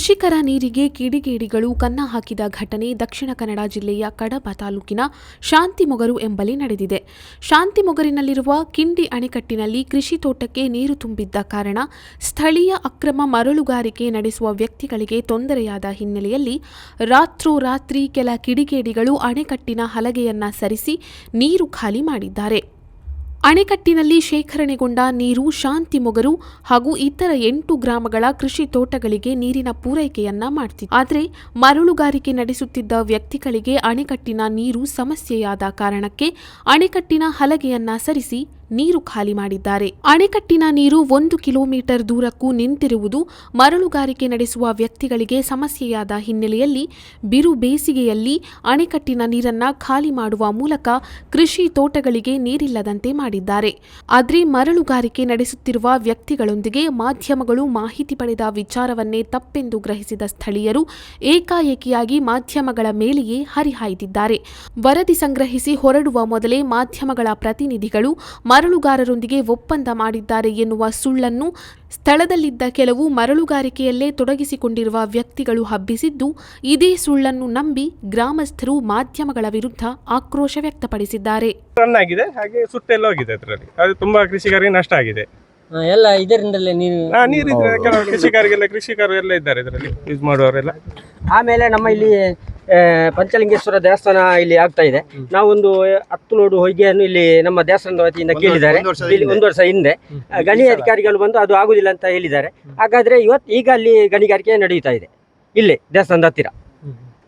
ಕೃಷಿಕರ ನೀರಿಗೆ ಕಿಡಿಗೇಡಿಗಳು ಕನ್ನ ಹಾಕಿದ ಘಟನೆ ದಕ್ಷಿಣ ಕನ್ನಡ ಜಿಲ್ಲೆಯ ಕಡಬ ತಾಲೂಕಿನ ಶಾಂತಿಮೊಗರು ಎಂಬಲ್ಲಿ ನಡೆದಿದೆ. ಶಾಂತಿಮೊಗರಿನಲ್ಲಿರುವ ಕಿಂಡಿ ಅಣೆಕಟ್ಟಿನಲ್ಲಿ ಕೃಷಿ ತೋಟಕ್ಕೆ ನೀರು ತುಂಬಿದ್ದ ಕಾರಣ ಸ್ಥಳೀಯ ಅಕ್ರಮ ಮರಳುಗಾರಿಕೆ ನಡೆಸುವ ವ್ಯಕ್ತಿಗಳಿಗೆ ತೊಂದರೆಯಾದ ಹಿನ್ನೆಲೆಯಲ್ಲಿ ರಾತ್ರೋರಾತ್ರಿ ಕೆಲ ಕಿಡಿಗೇಡಿಗಳು ಅಣೆಕಟ್ಟಿನ ಹಲಗೆಯನ್ನ ಸರಿಸಿ ನೀರು ಖಾಲಿ ಮಾಡಿದ್ದಾರೆ. ಅಣೆಕಟ್ಟಿನಲ್ಲಿ ಶೇಖರಣೆಗೊಂಡ ನೀರು ಶಾಂತಿಮೊಗರು ಹಾಗೂ ಇತರ ಎಂಟು ಗ್ರಾಮಗಳ ಕೃಷಿ ತೋಟಗಳಿಗೆ ನೀರಿನ ಪೂರೈಕೆಯನ್ನ ಮಾಡ್ತಿತ್ತು ಆದರೆ ಮರಳುಗಾರಿಕೆ ನಡೆಸುತ್ತಿದ್ದ ವ್ಯಕ್ತಿಗಳಿಗೆ ಅಣೆಕಟ್ಟಿನ ನೀರು ಸಮಸ್ಯೆಯಾದ ಕಾರಣಕ್ಕೆ ಅಣೆಕಟ್ಟಿನ ಹಲಗೆಯನ್ನ ಸರಿಸಿ ನೀರು ಖಾಲಿ ಮಾಡಿದ್ದಾರೆ. ಅಣೆಕಟ್ಟಿನ ನೀರು ಒಂದು ಕಿಲೋಮೀಟರ್ ದೂರಕ್ಕೂ ನಿಂತಿರುವುದು ಮರಳುಗಾರಿಕೆ ನಡೆಸುವ ವ್ಯಕ್ತಿಗಳಿಗೆ ಸಮಸ್ಯೆಯಾದ ಹಿನ್ನೆಲೆಯಲ್ಲಿ ಬಿರು ಬೇಸಿಗೆಯಲ್ಲಿ ಅಣೆಕಟ್ಟಿನ ನೀರನ್ನ ಖಾಲಿ ಮಾಡುವ ಮೂಲಕ ಕೃಷಿ ತೋಟಗಳಿಗೆ ನೀರಿಲ್ಲದಂತೆ ಮಾಡಿದ್ದಾರೆ. ಆದರೆ ಮರಳುಗಾರಿಕೆ ನಡೆಸುತ್ತಿರುವ ವ್ಯಕ್ತಿಗಳೊಂದಿಗೆ ಮಾಧ್ಯಮಗಳು ಮಾಹಿತಿ ಪಡೆದ ವಿಚಾರವನ್ನೇ ತಪ್ಪೆಂದು ಗ್ರಹಿಸಿದ ಸ್ಥಳೀಯರು ಏಕಾಏಕಿಯಾಗಿ ಮಾಧ್ಯಮಗಳ ಮೇಲೆಯೇ ಹರಿಹಾಯ್ದಿದ್ದಾರೆ. ವರದಿ ಸಂಗ್ರಹಿಸಿ ಹೊರಡುವ ಮೊದಲೇ ಮಾಧ್ಯಮಗಳ ಪ್ರತಿನಿಧಿಗಳು ಮರಳುಗಾರರೊಂದಿಗೆ ಒಪ್ಪಂದ ಮಾಡಿದ್ದಾರೆ ಎನ್ನುವ ಸುಳ್ಳನ್ನು ಸ್ಥಳದಲ್ಲಿದ್ದ ಕೆಲವು ಮರಳುಗಾರಿಕೆಯಲ್ಲೇ ತೊಡಗಿಸಿಕೊಂಡಿರುವ ವ್ಯಕ್ತಿಗಳು ಹಬ್ಬಿಸಿದ್ದು ಇದೇ ಸುಳ್ಳನ್ನು ನಂಬಿ ಗ್ರಾಮಸ್ಥರು ಮಾಧ್ಯಮಗಳ ವಿರುದ್ಧ ಆಕ್ರೋಶ ವ್ಯಕ್ತಪಡಿಸಿದ್ದಾರೆ. ರನ್ ಆಗಿದೆ ಹಾಗೆ ಸುಟ್ಟೆಲ್ಲ ಹೋಗಿದೆ ಅದರಲ್ಲಿ. ಅದು ತುಂಬಾ ಕೃಷಿಕರಿಗೆ ನಷ್ಟ ಆಗಿದೆ. ಹಾ, ಎಲ್ಲ ಇದರಿಂದಲೇ ನೀರು ಆ, ನೀರಿದ್ರೆ ಕೆಲವು ಕೃಷಿಕರಿಗೆಲ್ಲ ಕೃಷಿಕರು ಎಲ್ಲ ಇದ್ದಾರೆ ಇದರಲ್ಲಿ ಯೂಸ್ ಮಾಡುವವರೆಲ್ಲ. ಆಮೇಲೆ ನಮ್ಮ ಇಲ್ಲಿ ಪಂಚಲಿಂಗೇಶ್ವರ ದೇವಸ್ಥಾನ ಇಲ್ಲಿ ಆಗ್ತಾ ಇದೆ. ನಾವೊಂದು ಹತ್ತು ಲೋಡು ಹೊಯ್ಗೆಯನ್ನು ಇಲ್ಲಿ ನಮ್ಮ ದೇವಸ್ಥಾನದ ವತಿಯಿಂದ ಕೇಳಿದ್ದಾರೆ. ಇಲ್ಲಿ ಒಂದು ವರ್ಷ ಹಿಂದೆ. ಗಣಿ ಅಧಿಕಾರಿಗಳು ಬಂದು ಅದು ಆಗುದಿಲ್ಲ ಅಂತ ಹೇಳಿದ್ದಾರೆ. ಹಾಗಾದ್ರೆ ಇವತ್ತು ಈಗ ಅಲ್ಲಿ ಗಣಿಗಾರಿಕೆ ನಡೆಯುತ್ತಾ ಇದೆ. ಇಲ್ಲಿ ದೇವಸ್ಥಾನದ ಹತ್ತಿರ.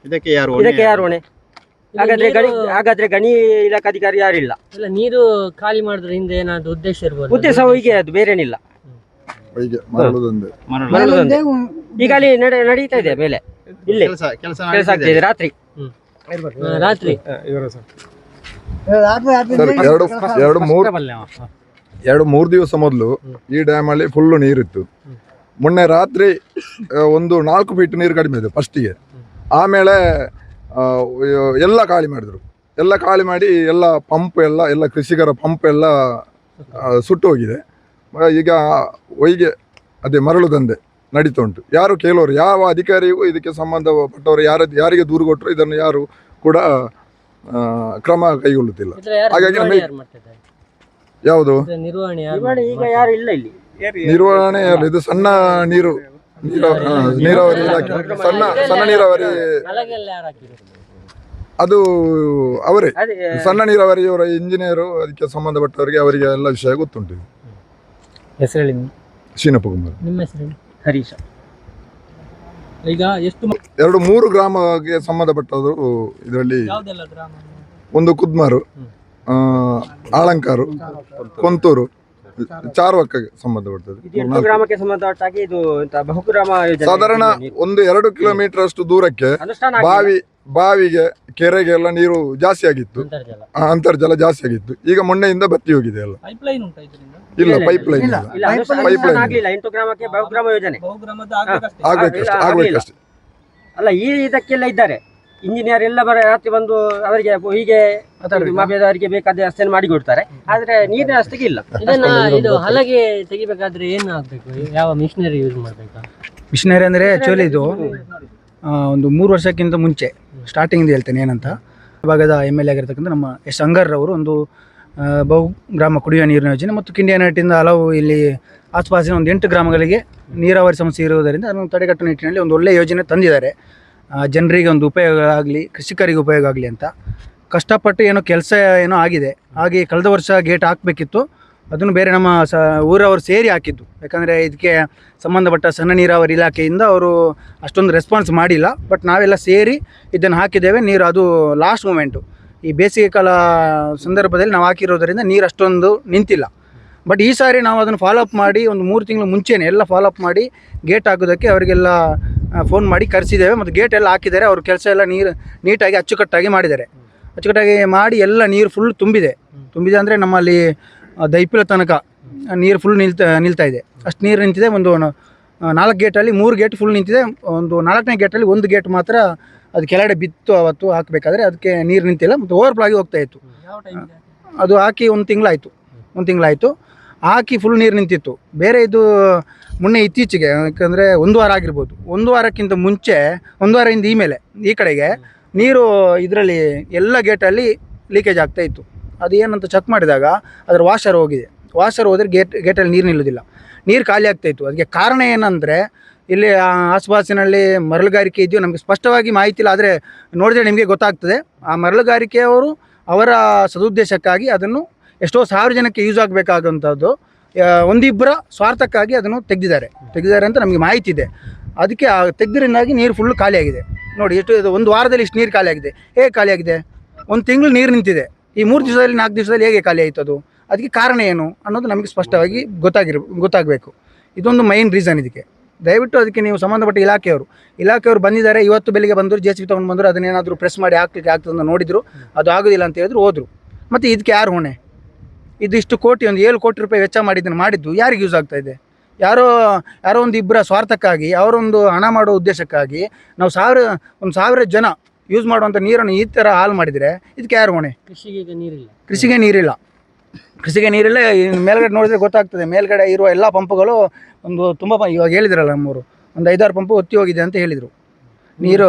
ಇದಕ್ಕೆ ಯಾರು ಇದಕ್ಕೆ ಯಾರು ಹೊಣೆ? ಹಾಗಾದ್ರೆ ಗಣಿ ಹಾಗಾದ್ರೆ ಗಣಿ ಇಲಾಖಾಧಿಕಾರಿ ಯಾರಿಲ್ಲ? ಇಲ್ಲ ನೀರು ಖಾಲಿ ಮಾಡಿದ್ರೆ ಹಿಂದೆ ಏನಾದ್ರು ಉದ್ದೇಶ ಇರ್ಬೋದು? ಉದ್ದೇಶ ಹೊಯ್ಗೆ ಅದು ಬೇರೇನಿಲ್ಲ. ಹೀಗೆ ಮರಳುದೊಂದು. ಮರಳುದಂತೆ. ಈಗ ಅಲ್ಲಿ ನಡೆ ನಡೀತಾ ಇದೆ ಮೇಲೆ ಇಲ್ಲಿ. ಕೆಲಸ ಕೆಲಸ ಕೆಲಸ ಆಗ್ತಿದೆ ರಾತ್ರಿ. ರಾತ್ರಿ. ಇವರು ಸರ್. ಎರಡು ಎರಡು ಮೂರು ಎರಡು ಮೂರು ದಿವಸ ಮೊದಲು ಈ ಡ್ಯಾಮ್ ಅಲ್ಲಿ ಫುಲ್ಲು ನೀರಿತ್ತು. ಮೊನ್ನೆ ರಾತ್ರಿ ಒಂದು ನಾಲ್ಕು ಫೀಟ್ ನೀರು ಕಡಿಮೆ ಇದೆ ಫಸ್ಟಿಗೆ ಆಮೇಲೆ ಎಲ್ಲ ಖಾಲಿ ಮಾಡಿದ್ರು. ಎಲ್ಲ ಖಾಲಿ ಮಾಡಿ ಎಲ್ಲ ಪಂಪ್ ಎಲ್ಲ ಎಲ್ಲ ಕೃಷಿಕರ ಪಂಪ್ ಎಲ್ಲ ಸುಟ್ಟು ಹೋಗಿದೆ. ಈಗ ಒಯ್ಗೆ ಅದೇ ಮರಳು ದಂಧೆ. ನಡೀತಾ ಉಂಟು ಯಾರು ಕೇಳೋರು ಯಾವ ಅಧಿಕಾರಿಗೂ ಇದಕ್ಕೆ ಸಂಬಂಧಪಟ್ಟವರು ಯಾರ ಯಾರಿಗೆ ದೂರು ಕೊಟ್ಟರು ಇದನ್ನು ಯಾರು ಕೂಡ ಕ್ರಮ ಕೈಗೊಳ್ಳುತ್ತಿಲ್ಲ. ಹಾಗಾಗಿ ನಮಗೆ- ಯಾವುದು? ನಿರ್ವಹಣೆ ಈಗ ಯಾರು ಇಲ್ಲ ಇಲ್ಲಿ. ಏರಿ- ಅಲ್ಲ, ಇದು ಸಣ್ಣ ನೀರು ನೀರ- ನೀರಾವರಿ ಇಲಾಖೆ. ಸಣ್ಣ ಸಣ್ಣ ನೀರಾವರಿ ಅದು ಅವರೇ. ಸಣ್ಣ ನೀರಾವರಿಯವರ ಇಂಜಿನಿಯರು ಅದಕ್ಕೆ ಸಂಬಂಧಪಟ್ಟವರಿಗೆ ಅವರಿಗೆ ಎಲ್ಲ ವಿಷಯ ಗೊತ್ತುಂಟು. ಹೆಸರು ಶೀನಪ್ಪ ಕುಮಾರ್. ನಿಮ್ಮ ಹೆಸರೇನು ಹರೀಶ. ಈಗ ಎಷ್ಟು ಎರಡು ಮೂರು ಗ್ರಾಮಕ್ಕೆ ಸಂಬಂಧಪಟ್ಟವರು ಇದರಲ್ಲಿ ಯಾವ್ದೆಲ್ಲ ಗ್ರಾಮ? ಒಂದು ಕುದ್ಮಾರು ಆ, ಆಳಂಕಾರು. ಕೊಂತೂರು. ಇದು ಎಂಟು ಗ್ರಾಮಕ್ಕೆ ಸಂಬಂಧಪಟ್ಟಾಗಿ ಇದು ಬಹುಗ್ರಾಮ ಯೋಜನೆ ಸಾಧಾರಣ. ಒಂದು ಎರಡು ಕಿಲೋಮೀಟರ್ ಅಷ್ಟು ದೂರಕ್ಕೆ ಬಾವಿ ಬಾವಿಗೆ ಕೆರೆಗೆ ಎಲ್ಲ ನೀರು ಜಾಸ್ತಿ ಆಗಿತ್ತು. ಅಂತರ್ಜಲ. ಆ, ಅಂತರ್ಜಲ ಜಾಸ್ತಿ ಆಗಿತ್ತು. ಈಗ ಮೊನ್ನೆಯಿಂದ ಬತ್ತಿ ಹೋಗಿದೆ ಎಲ್ಲ. ಇಲ್ಲ ಪೈಪ್ ಲೈನ್ ಇಲ್ಲ. ಪೈಪ್ ಲೈನ್ ಆಗ್ಲಿಲ್ಲ. ಎಂಟು ಗ್ರಾಮಕ್ಕೆ ಬಹುಗ್ರಾಮ ಯೋಜನೆ. ಬಹುಗ್ರಾಮದ ಆಗ್ಬೇಕಷ್ಟೇ. ಆಗ್ಬೇಕಷ್ಟೇ ಇಲ್ಲ, ಆಗ್ಬೇಕಷ್ಟೇ. ಅಲ್ಲ ಈ ಇದಕ್ಕೆಲ್ಲ ಇದ್ದಾರೆ. ಇಂಜಿನಿಯರ್ ಎಲ್ಲ ಬರ ರಾತ್ರಿ ಬಂದು ಅವರಿಗೆ ಹೀಗೆ ಮಾಬೇದವರಿಗೆ ಬೇಕಾದ ವ್ಯವಸ್ಥೆ ಮಾಡಿ ಕೊಡ್ತಾರೆ ಆದ್ರೆ ನೀರಿನ ವ್ಯವಸ್ಥೆಗೆ ಇಲ್ಲ. ಇದನ್ನ ಇದು ಹಲಗೆ ತೆಗಿಬೇಕಾದ್ರೆ ಏನು ಆಗ್ಬೇಕು? ಯಾವ ಮಿಷನರಿ ಯೂಸ್ ಮಾಡ್ಬೇಕು? ಮಿಷನರಿ ಅಂದರೆ ಆ್ಯಕ್ಚುಲಿ ಇದು ಒಂದು ಮೂರು ವರ್ಷಕ್ಕಿಂತ ಮುಂಚೆ ಸ್ಟಾರ್ಟಿಂಗ್ ಹೇಳ್ತೇನೆ ಏನಂತ. ಭಾಗದ ಎಂ ಎಲ್ ಎ ಆಗಿರ್ತಕ್ಕಂಥ ನಮ್ಮ ಎಸ್ ಅಂಗರ್ ಅವರು ಒಂದು ಬಹು ಗ್ರಾಮ ಕುಡಿಯುವ ನೀರಿನ ಯೋಜನೆ ಮತ್ತು ಕಿಂಡಿಯ ನಟ್ಟಿಂದ ಹಲವು ಇಲ್ಲಿ ಆಸುಪಾಸಿನ ಒಂದು ಎಂಟು ಗ್ರಾಮಗಳಿಗೆ ನೀರಾವರಿ ಸಮಸ್ಯೆ ಇರುವುದರಿಂದ ಅದನ್ನು ತಡೆಗಟ್ಟುವ ನಿಟ್ಟಿನಲ್ಲಿ ಒಂದು ಒಳ್ಳೆಯ ಯೋಜನೆ ತಂದಿದ್ದಾರೆ. ಜನರಿಗೆ ಒಂದು ಉಪಯೋಗ ಆಗಲಿ, ಕೃಷಿಕರಿಗೆ ಉಪಯೋಗ ಆಗಲಿ ಅಂತ ಕಷ್ಟಪಟ್ಟು ಏನೋ ಕೆಲಸ ಏನೋ ಆಗಿದೆ. ಹಾಗೆ ಕಳೆದ ವರ್ಷ ಗೇಟ್ ಹಾಕಬೇಕಿತ್ತು. ಅದನ್ನು ಬೇರೆ ನಮ್ಮ ಸ, ಊರವರು ಸೇರಿ ಹಾಕಿದ್ದು. ಯಾಕಂದರೆ ಇದಕ್ಕೆ ಸಂಬಂಧಪಟ್ಟ ಸಣ್ಣ ನೀರಾವರಿ ಇಲಾಖೆಯಿಂದ ಅವರು ಅಷ್ಟೊಂದು ರೆಸ್ಪಾನ್ಸ್ ಮಾಡಿಲ್ಲ. ಬಟ್ ನಾವೆಲ್ಲ ಸೇರಿ ಇದನ್ನು ಹಾಕಿದ್ದೇವೆ. ನೀರು ಅದು ಲಾಸ್ಟ್ ಮೂಮೆಂಟು ಈ ಬೇಸಿಗೆ ಕಾಲ ಸಂದರ್ಭದಲ್ಲಿ ನಾವು ಹಾಕಿರೋದರಿಂದ ನೀರು ಅಷ್ಟೊಂದು ನಿಂತಿಲ್ಲ. ಬಟ್ ಈ ಸಾರಿ ನಾವು ಅದನ್ನು ಫಾಲೋಅಪ್ ಮಾಡಿ ಒಂದು ಮೂರು ತಿಂಗಳು ಮುಂಚೆನೇ ಎಲ್ಲ ಫಾಲೋಅಪ್ ಮಾಡಿ ಗೇಟ್ ಹಾಕೋದಕ್ಕೆ ಅವರಿಗೆಲ್ಲ ಫೋನ್ ಮಾಡಿ ಕರೆಸಿದ್ದೇವೆ ಮತ್ತು ಗೇಟ್ ಎಲ್ಲ ಹಾಕಿದ್ದಾರೆ. ಅವ್ರ ಕೆಲಸ ಎಲ್ಲ ನೀರು ನೀಟಾಗಿ ಅಚ್ಚುಕಟ್ಟಾಗಿ ಮಾಡಿದ್ದಾರೆ. ಅಚ್ಚುಕಟ್ಟಾಗಿ ಮಾಡಿ ಎಲ್ಲ ನೀರು ಫುಲ್ ತುಂಬಿದೆ. ತುಂಬಿದೆ ಅಂದರೆ ನಮ್ಮಲ್ಲಿ ದೈಪಿಲ ತನಕ ನೀರು ಫುಲ್ ನಿಲ್ತಾ ನಿಲ್ತಾ ಇದೆ. ಅಷ್ಟು ನೀರು ನಿಂತಿದೆ ಒಂದು ನಾಲ್ಕು ಗೇಟಲ್ಲಿ ಮೂರು ಗೇಟ್ ಫುಲ್ ನಿಂತಿದೆ. ಒಂದು ನಾಲ್ಕನೇ ಗೇಟಲ್ಲಿ ಒಂದು ಗೇಟ್ ಮಾತ್ರ ಅದು ಕೆಳಗಡೆ ಬಿತ್ತು ಅವತ್ತು ಹಾಕಬೇಕಾದ್ರೆ ಅದಕ್ಕೆ ನೀರು ನಿಂತಿಲ್ಲ ಮತ್ತು ಓವರ್ಫ್ಲೋ ಆಗಿ ಹೋಗ್ತಾ ಇತ್ತು. ಅದು ಹಾಕಿ ಒಂದು ತಿಂಗಳಾಯಿತು. ಒಂದು ತಿಂಗಳಾಯಿತು. ಹಾಕಿ ಫುಲ್ ನೀರು ನಿಂತಿತ್ತು. ಬೇರೆ ಇದು ಮೊನ್ನೆ ಇತ್ತೀಚೆಗೆ, ಯಾಕಂದರೆ ಒಂದು ವಾರ ಆಗಿರ್ಬೋದು. ಒಂದು ವಾರಕ್ಕಿಂತ ಮುಂಚೆ, ಒಂದು ವಾರದಿಂದ ಈ ಮೇಲೆ, ಈ ಕಡೆಗೆ ನೀರು ಇದರಲ್ಲಿ ಎಲ್ಲ ಗೇಟಲ್ಲಿ ಲೀಕೇಜ್ ಆಗ್ತಾ ಇತ್ತು. ಅದು ಏನಂತ ಚೆಕ್ ಮಾಡಿದಾಗ ಅದರ ವಾಷರ್ ಹೋಗಿದೆ. ವಾಷರ್ ಹೋದರೆ ಗೇಟ್ ಗೇಟಲ್ಲಿ ನೀರು ನಿಲ್ಲೋದಿಲ್ಲ. ನೀರು ಖಾಲಿ ಆಗ್ತಾಯಿತ್ತು ಅದಕ್ಕೆ ಕಾರಣ ಏನಂದರೆ, ಇಲ್ಲಿ ಆಸುಪಾಸಿನಲ್ಲಿ ಮರಳುಗಾರಿಕೆ ಇದೆಯೋ ನಮಗೆ ಸ್ಪಷ್ಟವಾಗಿ ಮಾಹಿತಿ ಇಲ್ಲ. ಆದರೆ ನೋಡಿದ್ರೆ ನಿಮಗೆ ಗೊತ್ತಾಗ್ತದೆ. ಆ ಮರಳುಗಾರಿಕೆಯವರು ಅವರ ಸದುದ್ದೇಶಕ್ಕಾಗಿ ಅದನ್ನು ಎಷ್ಟೋ ಸಾವಿರ ಜನಕ್ಕೆ ಯೂಸ್ ಆಗಬೇಕಾದಂಥದ್ದು ಒಂದಿಬ್ಬರ ಸ್ವಾರ್ಥಕ್ಕಾಗಿ ಅದನ್ನು ತೆಗೆದಿದ್ದಾರೆ. ತೆಗೆದಿದ್ದಾರೆ ಅಂತ ನಮಗೆ ಮಾಹಿತಿ ಇದೆ. ಅದಕ್ಕೆ ಆ ತೆಗೆದ್ರಿಂದಾಗಿ ನೀರು ಫುಲ್ ಖಾಲಿಯಾಗಿದೆ ನೋಡಿ, ಎಷ್ಟು ಒಂದು ವಾರದಲ್ಲಿ ಇಷ್ಟು ನೀರು ಖಾಲಿಯಾಗಿದೆ ಹೇಗೆ ಖಾಲಿಯಾಗಿದೆ ಒಂದು ತಿಂಗಳು ನೀರು ನಿಂತಿದೆ. ಈ ಮೂರು ದಿವಸದಲ್ಲಿ, ನಾಲ್ಕು ದಿವಸದಲ್ಲಿ ಹೇಗೆ ಖಾಲಿ ಆಯಿತು ಅದು? ಅದಕ್ಕೆ ಕಾರಣ ಏನು ಅನ್ನೋದು ನಮಗೆ ಸ್ಪಷ್ಟವಾಗಿ ಗೊತ್ತಾಗಿರ್, ಗೊತ್ತಾಗಬೇಕು. ಇದೊಂದು ಮೈನ್ ರೀಸನ್ ಇದಕ್ಕೆ. ದಯವಿಟ್ಟು ಅದಕ್ಕೆ ನೀವು ಸಂಬಂಧಪಟ್ಟ ಇಲಾಖೆಯವರು. ಇಲಾಖೆಯವರು ಬಂದಿದ್ದಾರೆ, ಇವತ್ತು ಬೆಳಿಗ್ಗೆ ಬಂದರು ಜೆ ಸಿ ತೊಗೊಂಡು ಬಂದರು ಅದನ್ನೇನಾದರೂ ಪ್ರೆಸ್ ಮಾಡಿ ಹಾಕ್ಲಿಕ್ಕೆ ಆಗ್ತದೆ ಅಂತ ನೋಡಿದ್ರು. ಅದು ಆಗೋದಿಲ್ಲ ಅಂತ ಹೇಳಿದ್ರು, ಹೋದರು. ಮತ್ತು ಇದಕ್ಕೆ ಯಾರು ಹೊಣೆ? ಇದಿಷ್ಟು ಕೋಟಿ ಒಂದು ಏಳು ಕೋಟಿ ರೂಪಾಯಿ ವೆಚ್ಚ ಮಾಡಿದ್ದನ್ನು ಮಾಡಿದ್ದು ಯಾರಿಗೆ ಯೂಸ್ ಆಗ್ತಾ ಇದೆ? ಯಾರೋ ಯಾರೋ ಒಂದು ಇಬ್ಬರ ಸ್ವಾರ್ಥಕ್ಕಾಗಿ ಅವರೊಂದು ಹಣ ಮಾಡೋ ಉದ್ದೇಶಕ್ಕಾಗಿ ನಾವು ಸಾವಿರ ಒಂದು ಸಾವಿರ ಜನ ಯೂಸ್ ಮಾಡುವಂಥ ನೀರನ್ನು ಈ ಥರ ಹಾಲು ಮಾಡಿದರೆ ಇದಕ್ಕೆ ಯಾರು ಹೊಣೆ? ಕೃಷಿಗೆ ನೀರಿಲ್ಲ. ಕೃಷಿಗೆ ನೀರಿಲ್ಲ. ಕೃಷಿಗೆ ನೀರಿಲ್ಲ ಮೇಲ್ಗಡೆ ನೋಡಿದ್ರೆ ಗೊತ್ತಾಗ್ತದೆ ಮೇಲ್ಗಡೆ ಇರುವ ಎಲ್ಲ ಪಂಪ್ಗಳು ಒಂದು ತುಂಬ ಇವಾಗ ಹೇಳಿದ್ರಲ್ಲ ನಮ್ಮೂರು ಒಂದು ಐದಾರು ಪಂಪು ಒತ್ತಿ ಹೋಗಿದೆ ಅಂತ ಹೇಳಿದರು. ನೀರು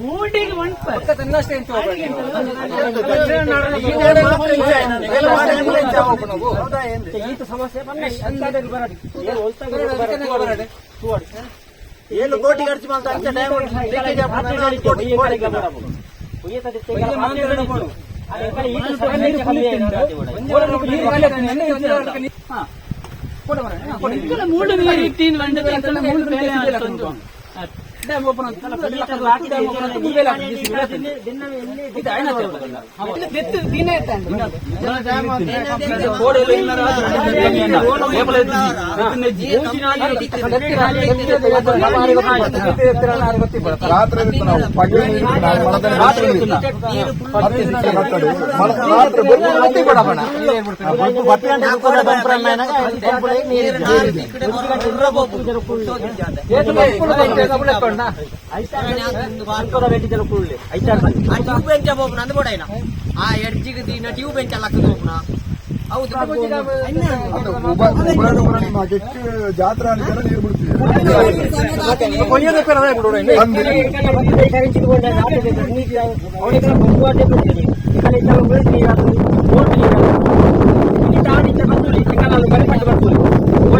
ರಾತ್ರಿ ಇತ್ತು. ನಾವು ಪಗಲು ನೀರು ನಾವು ಮಳದಲ್ಲಿ ರಾತ್ರಿ ನೀರು. ಹತ್ತು ದಿವಸ ಕಟ್ಟಡಿ. ಮಳ- ರಾತ್ರಿ ಅಣ್ಣ ಐತಾರ ವೆಟ್ಟಿಗೆಲ್ಲ ಕೂಡಲಿ ಐತಾರ ಆ ಟ್ಯೂಬ್ ಬೆಂಚ ಹೋಗ್ನ ಅಂದ ಬೋಡ ಆ ಎಡ್ಜಿಗೆ ದಿನ ಟ್ಯೂಬ್ ಬೆಂಚ ಲಕ್ಕ ಹೋಗ್ನ ಹೌದು ಜಾತ್ರಾ ನೀರು ಬಿಡ್ತೀವಿ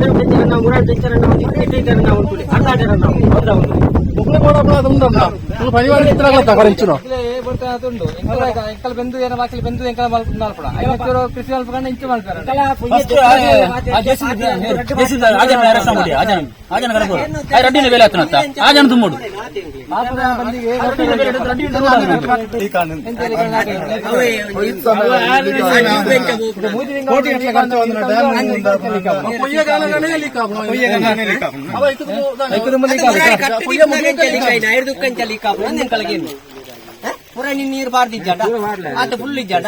ಮೋಡೋ ಕೈತರನ್ನ ಮುರಾಡ್ ಕೈತರನ್ನ ಇವ್ರೇ ಕೈತರನ್ನ ಉಂಟು ಅರ್ಧ ಕೈತರನ್ನ ಹೌದಾ ಉಂಟು ಮುಗ್ಳು ಮೋಡಪ್ಪಳ ತುಂಬ నువ్వు పది వాడికి ఎత్తనా కొత్త భరించును రెడ్డిని వేలేస్తున్నా ఆజన తుమ్ముడు పొయ్య పొయ్య ಐದು ದುಃಖ ಲೀಕ್ ಪುರಾಣಿ ನೀರು ಬಾರ್ದಿದ್ದಾಡ ಅದು ಫುಲ್ ಇದ್ದಾಡ